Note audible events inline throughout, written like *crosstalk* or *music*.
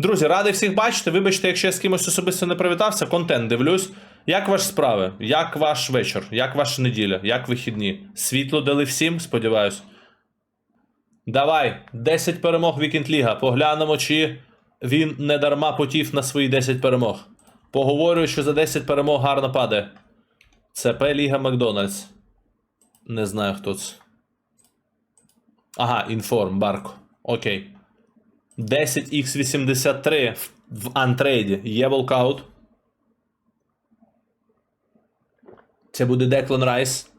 Друзі, радий всіх бачити. Вибачте, якщо я з кимось особисто не привітався, контент дивлюсь. Як ваші справи? Як ваш вечір? Як ваша неділя? Як вихідні? Світло дали всім, сподіваюсь. Давай, 10 перемог Вікінд Ліга. Поглянемо, чи він не дарма потів на свої 10 перемог. Поговорю, що за 10 перемог гарно падає. ЦП Ліга Макдональдс. Не знаю, хто це. Ага, інформ, Барко. Окей. 10x83 в, антрейді. Є волкаут. Це буде Деклан Райс.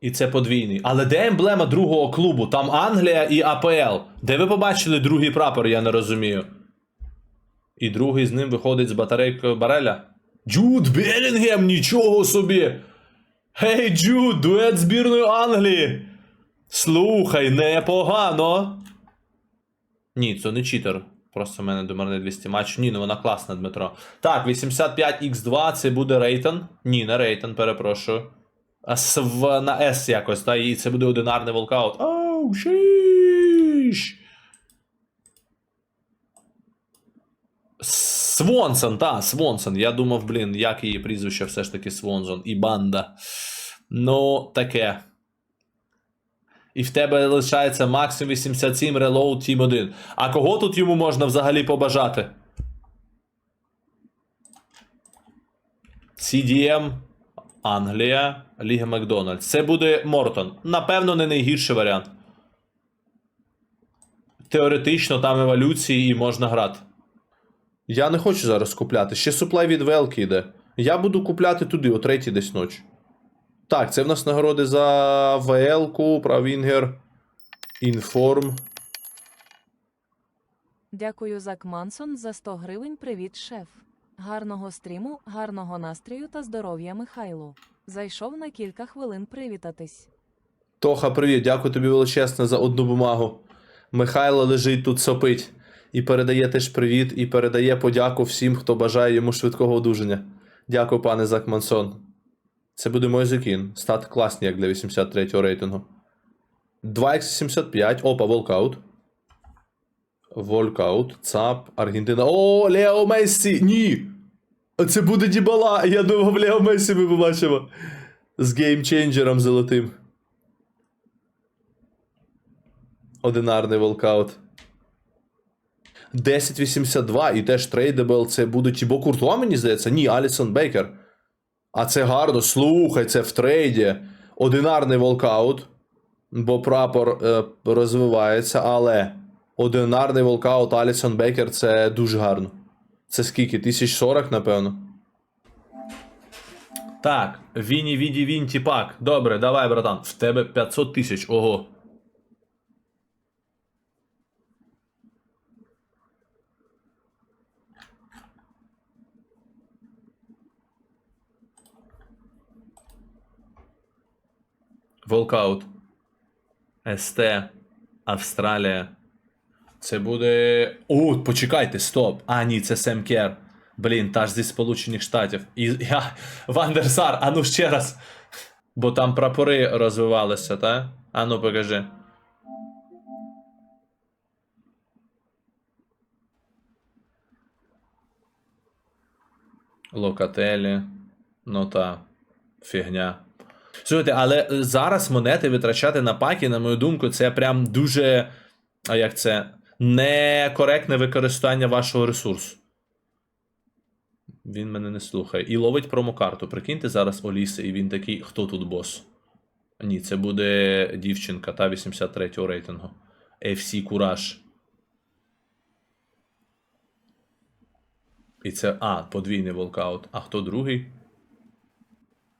І це подвійний. Але де емблема другого клубу? Там Англія і АПЛ. Де ви побачили другий прапор, я не розумію. І другий з ним виходить з батарейкою Бареля. Джуд Белінгем, нічого собі! Гей, Джуд, дует збірної Англії! Слухай, непогано. Ні, це не читер. Просто в мене домерне 200 матч. Ні, ну вона класна, Дмитро. Так, 85x2 це буде Рейтон. Ні, не Рейтон, перепрошую. А с- в, на S якось, та, і це буде одинарний волкаут. Оу, шіш. Свонсон, та, Свонсон. Я думав, блін, як її прізвище все ж таки Свонсон. І банда. Ну, таке. І в тебе лишається максимум 87 Reload Team 1. А кого тут йому можна взагалі побажати? CDM, Англія, Ліга Макдональдс. Це буде Мортон. Напевно, не найгірший варіант. Теоретично там еволюції і можна грати. Я не хочу зараз купляти. Ще суплай від Велки йде. Я буду купляти туди, о третій десь ночі. Так, це в нас нагороди за ВЛ-ку, Правінгер, Інформ. Дякую Зак Мансон за 100 гривень. Привіт, шеф. Гарного стріму, гарного настрою та здоров'я Михайлу. Зайшов на кілька хвилин привітатись. Тоха, привіт, дякую тобі величезно за одну бумагу. Михайло лежить тут сопить. І передає теж привіт, і передає подяку всім, хто бажає йому швидкого одужання. Дякую, пане Закмансон. Це буде Мойзекін. Стат класний, як для 83-го рейтингу. 2x75. Опа, волкаут. Волкаут. ЦАП, Аргентина. О, Лео Мессі! Ні! Це буде Дібала! Я думав, Лео Мессі ми побачимо. З геймченджером золотим. Одинарний волкаут. 1082 і теж трейдебл. Це буде Тібо Куртуа, мені здається. Ні, Алісон Бейкер. А це гарно. Слухай, це в трейді. Одинарний волкаут. Бо прапор е, розвивається, але одинарний волкаут Алісон Бейкер це дуже гарно. Це скільки? 1040, напевно. Так, Віні Віді Вінті Пак. Добре, давай, братан. В тебе 500 тисяч. Ого. Волкаут. СТ. Австралія. Це буде. О, почекайте, стоп. А, ні, це Сем Кер. Блін, та ж зі Сполучених Штатів. І я. Вандерсар, а ну ще раз. Бо там прапори розвивалися, та? А ну покажи. Локателі. Ну та. Фігня. Слухайте, але е, зараз монети витрачати на паки, на мою думку, це прям дуже. А як це? Некоректне використання вашого ресурсу. Він мене не слухає. І ловить промокарту. Прикиньте зараз Оліси, і він такий, хто тут бос? Ні, це буде дівчинка та 83 го рейтингу. FC Кураж. І це. А, подвійний волкаут. А хто другий?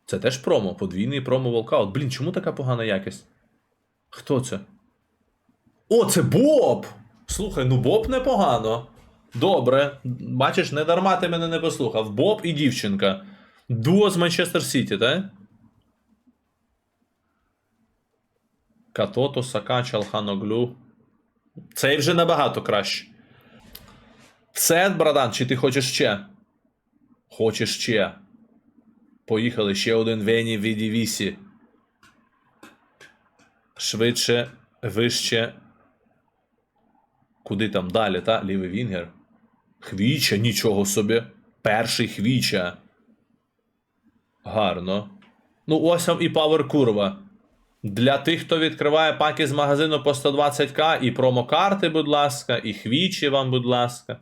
Це теж промо, подвійний промо волкаут. Блін, чому така погана якість? Хто це? О, це Боб! Слухай, ну Боб непогано. Добре. Бачиш, не дарма ти мене не послухав. Боб і дівчинка. Дуо з Манчестер Сіті, так? Катото, Сака, Чалханоглю. Цей вже набагато краще. Це, братан, чи ти хочеш ще? Хочеш ще? Поїхали ще один Вені Віді Вісі. Швидше, вище. Куди там далі, та? Лівий Вінгер. Хвіча, нічого собі. Перший хвіча. Гарно. Ну, ось вам і Power курва. Для тих, хто відкриває паки з магазину по 120к, і промокарти, будь ласка, і хвічі вам, будь ласка.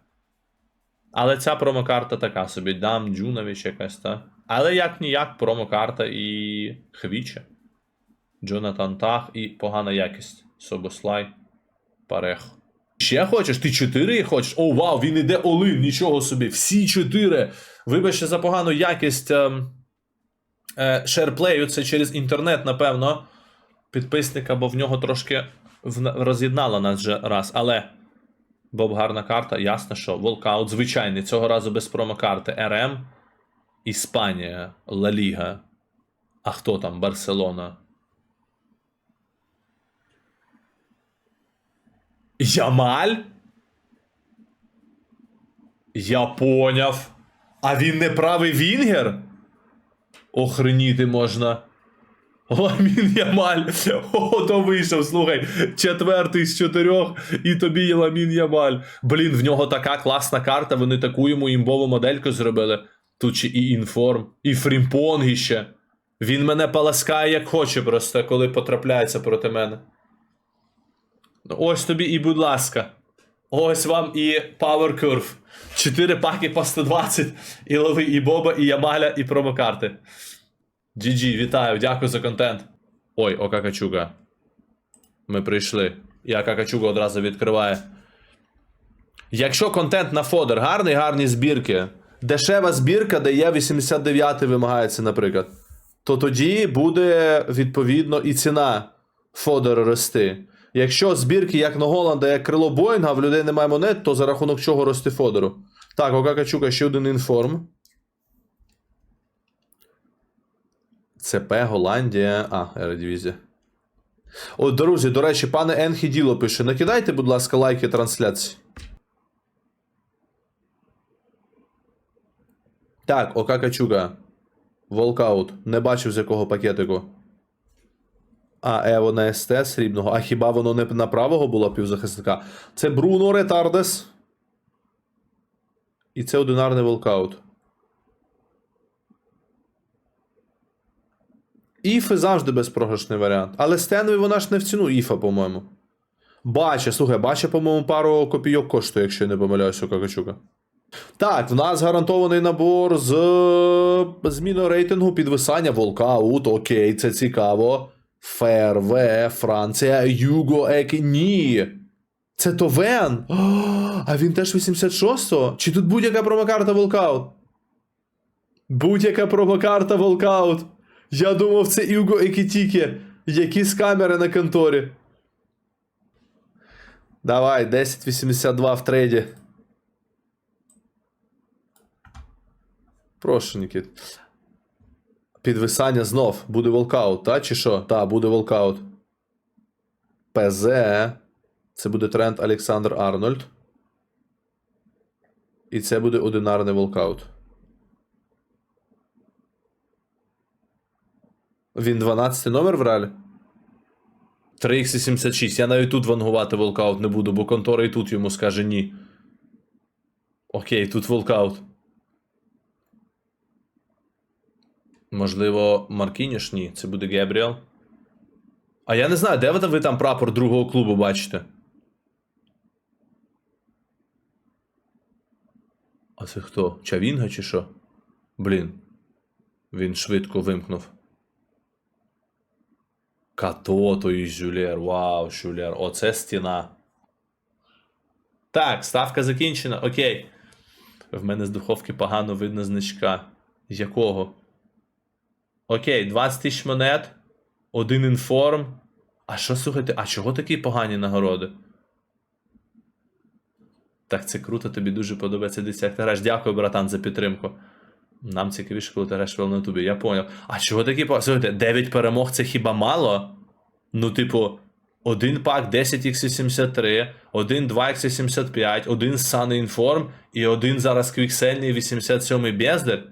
Але ця промокарта така собі, дам Джунович якась, та. Але як ніяк, промокарта і хвіча. Джонатан Тах і погана якість. Собослай. Парех. Ще хочеш? Ти чотири хочеш? О, вау, він іде олин, нічого собі. Всі чотири. Вибачте за погану якість ем, е, шерплею, це через інтернет, напевно. Підписника, бо в нього трошки вна- роз'єднала нас вже раз. Але Боб гарна карта, ясно, що волкаут звичайний. Цього разу без промокарти. РМ, Іспанія, Ла Ліга. А хто там? Барселона. Ямаль? Я поняв. А він не правий Вінгер? Охреніти можна. Ламін Ямаль. О, то вийшов, слухай. Четвертий з чотирьох, і тобі є Ламін Ямаль. Блін, в нього така класна карта, вони таку йому імбову модельку зробили. Тут ще і інформ, і фрімпонг іще. Він мене поласкає як хоче, просто коли потрапляється проти мене. Ну, Ось тобі і будь ласка. Ось вам і Power Curve. Чотири паки по 120. І лови і Боба, і Ямаля, і промокарти. GG, вітаю, дякую за контент. Ой, о Какачуга. Ми прийшли. Я Какачуга одразу відкриває. Якщо контент на фодер гарний, гарні збірки. Дешева збірка, де є 89 вимагається, наприклад. То тоді буде відповідно і ціна фодеру рости. Якщо збірки, як на Голланда, як крило Боїнга, в людей немає монет, то за рахунок чого рости фодеру. Так, Ока Качука ще один інформ. ЦП, Голландія. А, Ередивізія. О, друзі, до речі, пане Енхі Діло пише: накидайте, будь ласка, лайки трансляції. Так, Ока Качуга. Волкаут. Не бачив з якого пакетику. А, Ево на СТ срібного. А хіба воно не на правого було півзахисника? Це Бруно Ретардес. І це одинарний волкаут. Іфи завжди безпрограшний варіант. Але Стенві вона ж не в ціну Іфа, по-моєму. Бача, слухай, бача, по-моєму, пару копійок коштує, якщо я не помиляюся, Какачука. Так, в нас гарантований набор з зміною рейтингу підвисання волкаут. Окей, це цікаво. ФРВ, Франція, Юго Ек. Ні. Це Товен. О, а він теж 86-го? Чи тут будь-яка промокарта волкаут? Будь-яка промокарта волкаут. Я думав, це Юго Екітіки. Якісь камери на конторі. Давай, 1082 в трейді. Прошу, Нікіт. Підвисання знов. Буде волкаут, та? Чи що? Та, буде волкаут. ПЗ. Це буде тренд Олександр Арнольд. І це буде одинарний волкаут. Він 12 номер в реалі? 3х76. Я навіть тут вангувати волкаут не буду, бо контора і тут йому скаже ні. Окей, тут волкаут. Можливо, Маркініш? Ні, це буде Гебріел. А я не знаю, де ви там прапор другого клубу бачите? А це хто? Чавінга чи що? Блін. Він швидко вимкнув. Катото і Жюлєр. Вау, Жюлєр. Оце стіна. Так, ставка закінчена. Окей. В мене з духовки погано видно значка. Якого? Окей, 20 тисяч монет. Один інформ. А що слухайте? А чого такі погані нагороди? Так, це круто, тобі дуже подобається десь як ти граєш. Дякую, братан, за підтримку. Нам цікавіше, коли ти граєш на ютубі. Я поняв. А чого такі погані? Слухайте, 9 перемог це хіба мало? Ну, типу, один пак 10x83, один 2x85, один Sun Inform і один зараз квіксельний 87 бездар.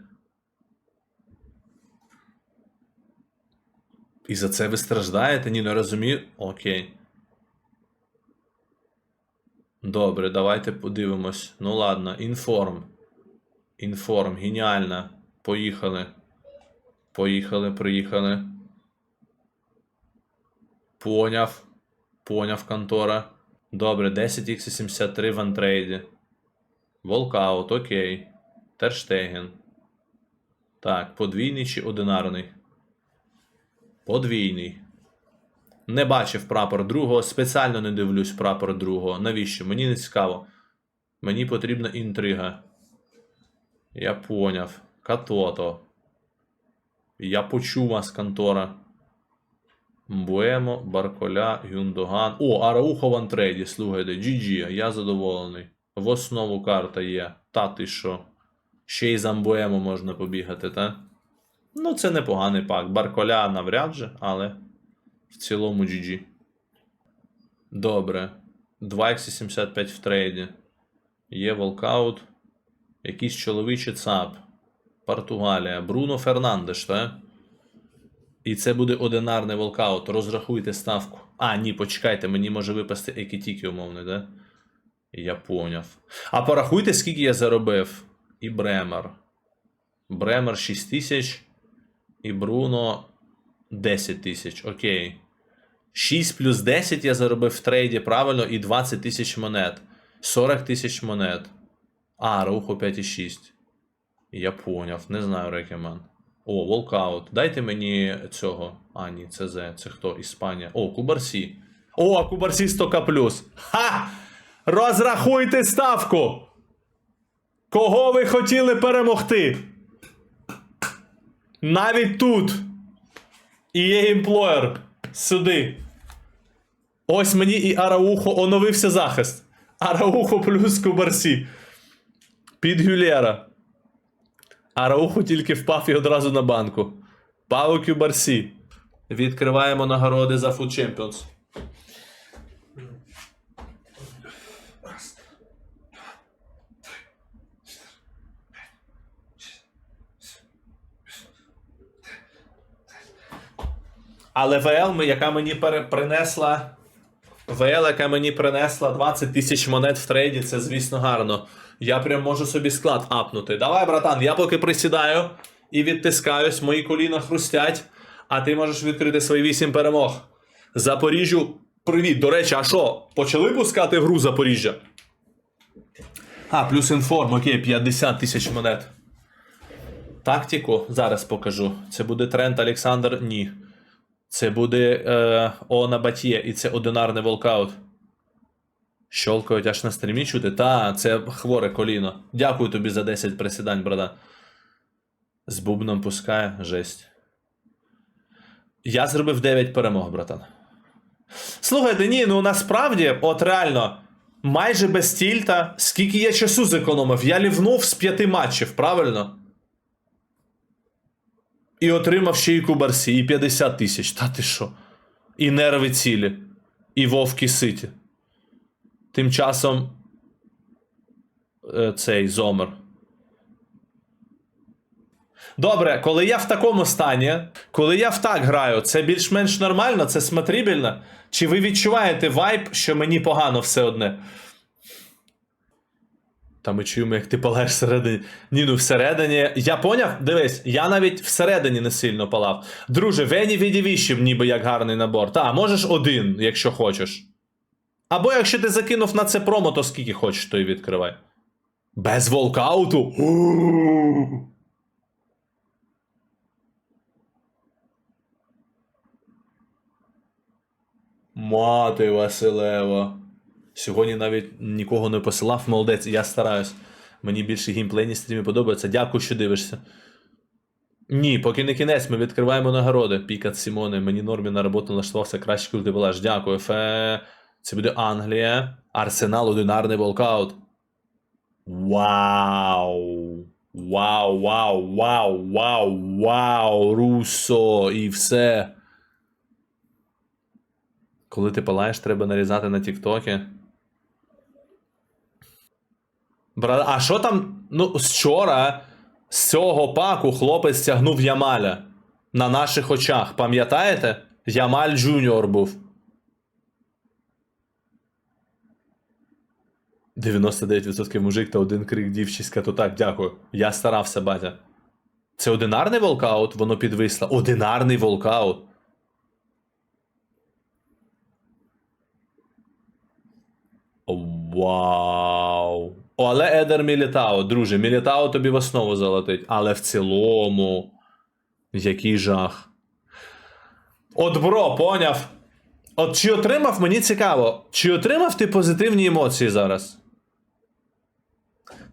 І за це ви страждаєте? Ні, не розумію. Окей. Добре, давайте подивимось. Ну ладно, інформ. Інформ, геніально. Поїхали. Поїхали, приїхали. Поняв. Поняв, контора. Добре, 10х73 в антрейді. Волкаут, окей. Терштеген. Так, подвійний чи одинарний? Подвійний. Не бачив прапор другого, спеціально не дивлюсь прапор другого. Навіщо? Мені не цікаво. Мені потрібна інтрига. Я поняв. Катото. Я почув вас, контора. Мбуемо, Барколя, Гюндоган. О, Араухо в антрейді, слухайте. GG, я задоволений. В основу карта є. Та ти що? Ще й за Мбуемо можна побігати, та? Ну, це непоганий пак. Барколя навряд же, але в цілому GG. Добре. 2x75 в трейді. Є волкаут. Якийсь чоловічий ЦАП. Португалія. Бруно Фернандеш, так? І це буде одинарний волкаут. Розрахуйте ставку. А, ні, почекайте, мені може випасти екітіки умовний, да? Я поняв. А порахуйте, скільки я заробив. І Бремер. Бремер 6 тисяч. І Бруно 10 тисяч. Окей. 6 плюс 10 я заробив в трейді правильно і 20 тисяч монет. 40 тисяч монет. А, руху 5,6. Я поняв. Не знаю, Рекемен. О, волкаут. Дайте мені цього. А, ні, це З. Це хто? Іспанія. О, Кубарсі. О, Кубарсі 100к плюс. Ха! Розрахуйте ставку! Кого ви хотіли перемогти? Навіть тут. І є імплоєр. Сюди. Ось мені і Араухо оновився захист. Араухо плюс Кубарсі. Під Гюлєра. Араухо тільки впав і одразу на банку. Пао Кюбарсі. Відкриваємо нагороди за Food Champions. Але ВЛ, яка мені принесла. ВЛ, яка мені принесла 20 тисяч монет в трейді, це, звісно, гарно. Я прям можу собі склад апнути. Давай, братан, я поки присідаю і відтискаюсь, мої коліна хрустять, а ти можеш відкрити свої 8 перемог. Запоріжжю, привіт. До речі, а що? Почали пускати гру Запоріжжя? А, плюс інформ, окей, 50 тисяч монет. Тактику зараз покажу. Це буде Трент Олександр? Ні. Це буде е, Оона Батє, і це одинарний волкаут. Щолкають аж на стрімі чути. Та, це хворе коліно. Дякую тобі за 10 присідань, брата. З бубном пускає. Жесть. Я зробив 9 перемог, братан. Слухайте, ні, ну насправді, от реально, майже без тільта, скільки я часу зекономив, я лівнув з п'яти матчів, правильно? І отримав ще і Кубарсі, і 50 тисяч. Та ти що? І нерви цілі, і Вовки Ситі. Тим часом е, цей Зомер. Добре, коли я в такому стані, коли я в так граю, це більш-менш нормально, це смотрибельно? Чи ви відчуваєте вайб, що мені погано все одне? Та ми чуємо, як ти палаєш всередині. Ні, ну всередині. Я поняв? Дивись, я навіть всередині не сильно палав. Друже, Вені відівіщив, ніби як гарний набор. Та, можеш один, якщо хочеш. Або якщо ти закинув на це промо, то скільки хочеш, то і відкривай. Без волкауту? Мати Василева. Сьогодні навіть нікого не посилав, молодець, я стараюсь. Мені більше геймплейні стріми подобаються. Дякую, що дивишся. Ні, поки не кінець, ми відкриваємо нагороди. Пікат Сімоне, мені нормі на роботу налаштувався краще, коли ти була. Дякую. Фе. Це буде Англія. Арсенал, одинарний волкаут. Вау! Вау, вау, вау, вау, вау, Руссо, і все. Коли ти палаєш, треба нарізати на Тіктокі. Бра... А що там? Ну, вчора з цього паку хлопець тягнув Ямаля на наших очах. Пам'ятаєте? Ямаль Джуніор був. 99% мужик та один крик дівчиська, то так, дякую. Я старався, батя. Це одинарний волкаут, воно підвисло. Одинарний волкаут. Вау. О, але Едер Мілітао, друже, Мілітао тобі в основу залетить. Але в цілому. Який жах. От бро, поняв. От чи отримав, мені цікаво, чи отримав ти позитивні емоції зараз?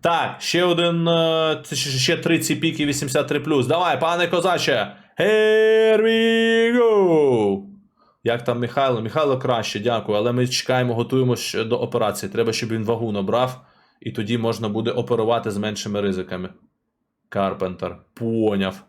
Так, ще один. е, ще- три ці піки 83. Давай, пане козаче. Here we go! Як там Михайло? Михайло краще, дякую. Але ми чекаємо, готуємося до операції. Треба, щоб він вагу набрав, і тоді можна буде оперувати з меншими ризиками. Карпентер. Поняв.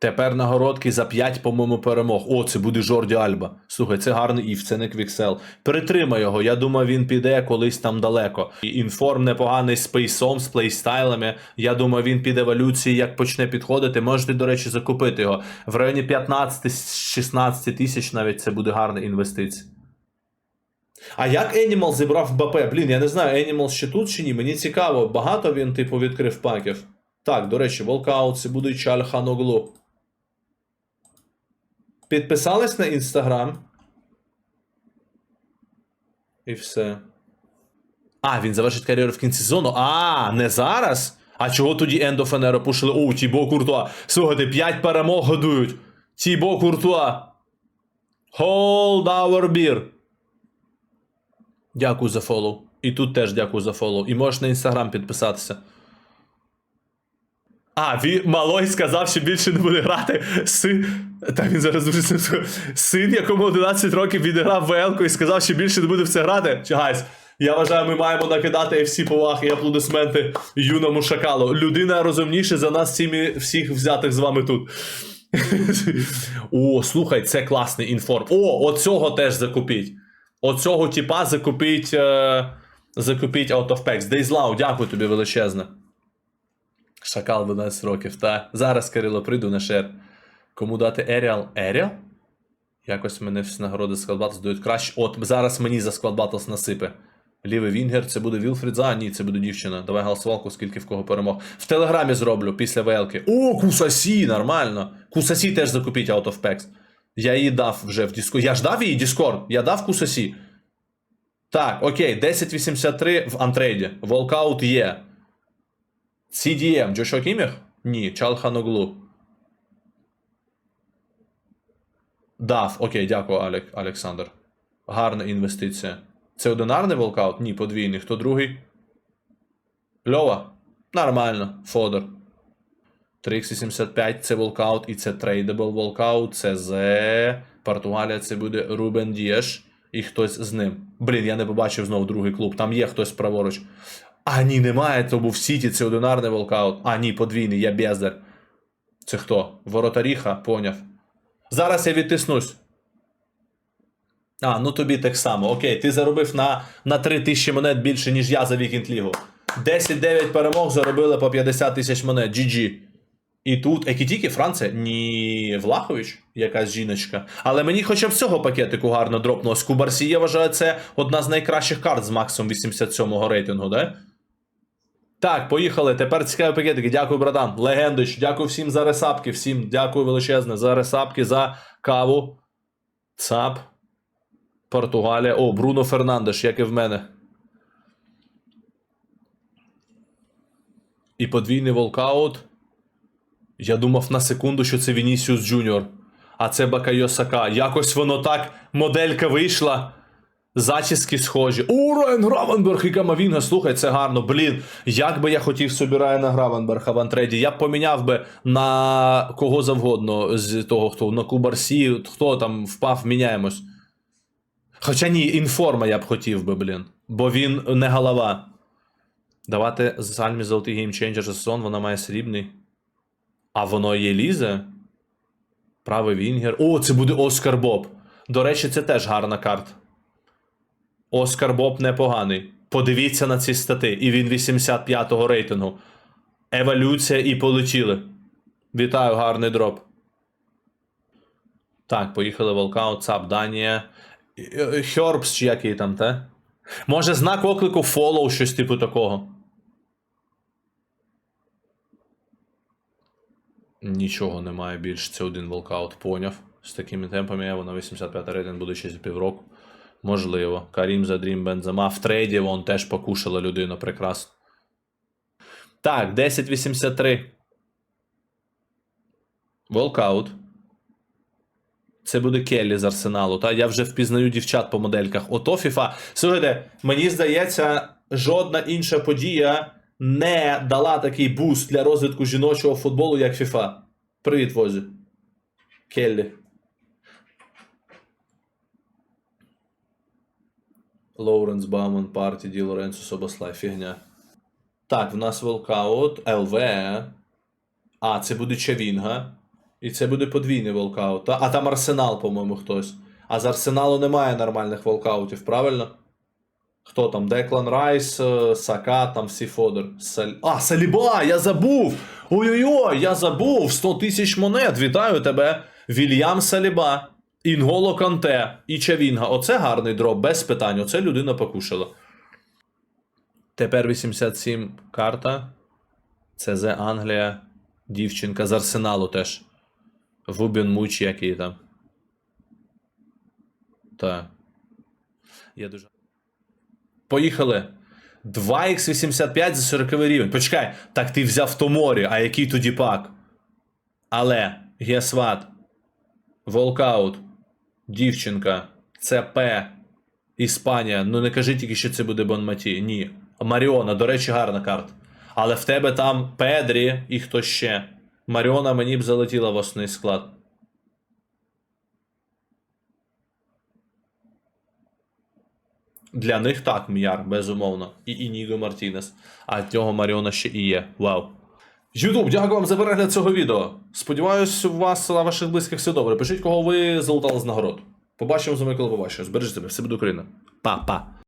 Тепер нагородки за 5, по-моєму, перемог. О, це буде Жорді Альба. Слухай, це гарний іф, це не квіксел. Перетримай його. Я думаю, він піде колись там далеко. І Інформ непоганий з пейсом, з плейстайлами. Я думаю, він під еволюції, як почне підходити. Можете, до речі, закупити його. В районі 15-16 тисяч навіть це буде гарна інвестиція. А як Animal зібрав БП? Блін, я не знаю, Animal ще тут чи ні. Мені цікаво, багато він, типу, відкрив паків. Так, до речі, волкаут, це буде Чальханоглу. Підписались на інстаграм. І все. А, він завершить кар'єру в кінці сезону. А, не зараз. А чого тоді Ендо Фенеро пушили? О, Тібо Куртуа. Слухайте, 5 перемог годують. Тібо Куртуа. Hold our beer. Дякую за фоллоу. І тут теж дякую за фоллоу. І можеш на інстаграм підписатися. А, він малой сказав, що більше не буде грати. Син. Та він зараз дуже син, син, якому 11 років відіграв ВЛ і сказав, що більше не буде в це грати. Чагайсь. Я вважаю, ми маємо накидати всі поваги і аплодисменти юному шакалу. Людина розумніша за нас всіми, всіх взятих з вами тут. *laughs* О, слухай, це класний інформ. О, оцього теж закупіть. Оцього типа закупіть. Е... Закупіть Out of Packs. Дейзлау, дякую тобі величезне. Шакал 12 років, та. Зараз, Кирило, прийду на шер. Кому дати Еріал? Еріал? Якось мене всі нагороди з Складбатлс дають краще. От зараз мені за Складбатлс насипе. Лівий Вінгер, це буде Вілфрід За? Ні, це буде дівчина. Давай голосувалку, скільки в кого перемог. В Телеграмі зроблю після ВЛки. О, Кусасі, нормально. Кусасі теж закупіть Out of Packs. Я її дав вже в Discord. Я ж дав її Discord. Я дав Кусасі. Так, окей, 1083 в антрейді. Волкаут є. CDM, Джошуа Кіміх? Ні, Чалханоглу. Дав. Окей, дякую, Алек, Олександр. Гарна інвестиція. Це одинарний волкаут? Ні, подвійний. Хто другий? Льова. Нормально. Фодор. 3x75 це волкаут і це трейдабл волкаут. Це З. Португалія це буде Рубен Дієш і хтось з ним. Блін, я не побачив знову другий клуб. Там є хтось праворуч. А, ні, немає, то був в Сіті, це одинарний волкаут. А, ні, подвійний, я бездар. Це хто? Воротаріха, поняв. Зараз я відтиснусь. А, ну тобі так само. Окей, ти заробив на, на 3 тисячі монет більше, ніж я за Вікінд Лігу. 10-9 перемог заробили по 50 тисяч монет. GG. І тут Екітіки, Франція? Ні, Влахович, якась жіночка. Але мені хоча б цього пакетику гарно дропнулось. Кубарсі, я вважаю, це одна з найкращих карт з максом 87-го рейтингу, да? Так, поїхали. Тепер цікаві пакетики. Дякую, братан. Легендич, дякую всім за ресапки. Всім дякую величезне за ресапки, за каву. ЦАП. Португалія. О, Бруно Фернандеш, як і в мене. І подвійний волкаут. Я думав на секунду, що це Вінісіус Джуніор. А це Бакайо Сака. Якось воно так, моделька вийшла. Зачіски схожі. О, Райан Гравенберг і Камавінга. Слухай, це гарно. Блін, як би я хотів собі Райана Гравенберга в антреді. Я б поміняв би на кого завгодно з того, хто на Кубарсі, хто там впав, міняємось. Хоча ні, інформа я б хотів би, блін. Бо він не голова. Давати з Альмі золотий геймченджер за сезон, вона має срібний. А воно є лізе? Правий Вінгер. О, це буде Оскар Боб. До речі, це теж гарна карта. Оскар Боб непоганий. Подивіться на ці стати. І він 85-го рейтингу. Еволюція і полетіли. Вітаю, гарний дроп. Так, поїхали волкаут, ЦАП, Данія. Хербс чи який там, те? Може, знак оклику follow, щось типу такого. Нічого немає більше. Це один волкаут, поняв. З такими темпами я на 85 рейтинг буде ще за півроку. Можливо. Карім Задрім Бензема. В трейді вон теж покушала людина прекрасно. Так, 10.83. Волкаут. Це буде Келлі з арсеналу. Та я вже впізнаю дівчат по модельках. Ото FIFA. Слухайте, мені здається, жодна інша подія не дала такий буст для розвитку жіночого футболу, як FIFA. Привіт, Возі. Келлі. Лоуренс Бауман, Парті, Ді Лоренцо, Собослай, фігня. Так, в нас волкаут, ЛВ. А, це буде Чавінга. І це буде подвійний волкаут. А там Арсенал, по-моєму, хтось. А з Арсеналу немає нормальних волкаутів, правильно? Хто там? Деклан Райс, е, Сака, там всі Фодор. Саль... А, Саліба! Я забув! Ой-ой-ой, я забув! 100 тисяч монет! Вітаю тебе! Вільям Саліба, Інголо Канте і Чавінга. Оце гарний дроп, без питань. Оце людина покушала. Тепер 87 карта. ЦЗ Англія. Дівчинка з Арсеналу теж. Вубін Муч, який там. Так. Я дуже. Поїхали. 2х85 за 40 рівень. Почекай, так ти взяв Томорі, а який тоді пак? Але, Гесват, Волкаут, дівчинка, ЦП, Іспанія. Ну не кажи тільки, що це буде Бонматі. Ні. Маріона, до речі, гарна карта. Але в тебе там Педрі і хто ще. Маріона мені б залетіла в основний склад. Для них так, М'яр, безумовно. І Ініго Мартінес. А цього Маріона ще і є. Вау. Ютуб, дякую вам за перегляд цього відео. Сподіваюсь, у вас та ваших близьких все добре. Пишіть, кого ви залутали з нагород. Побачимо з вами, коли побачимо. Збережіть себе, все буде Україна. Па-па.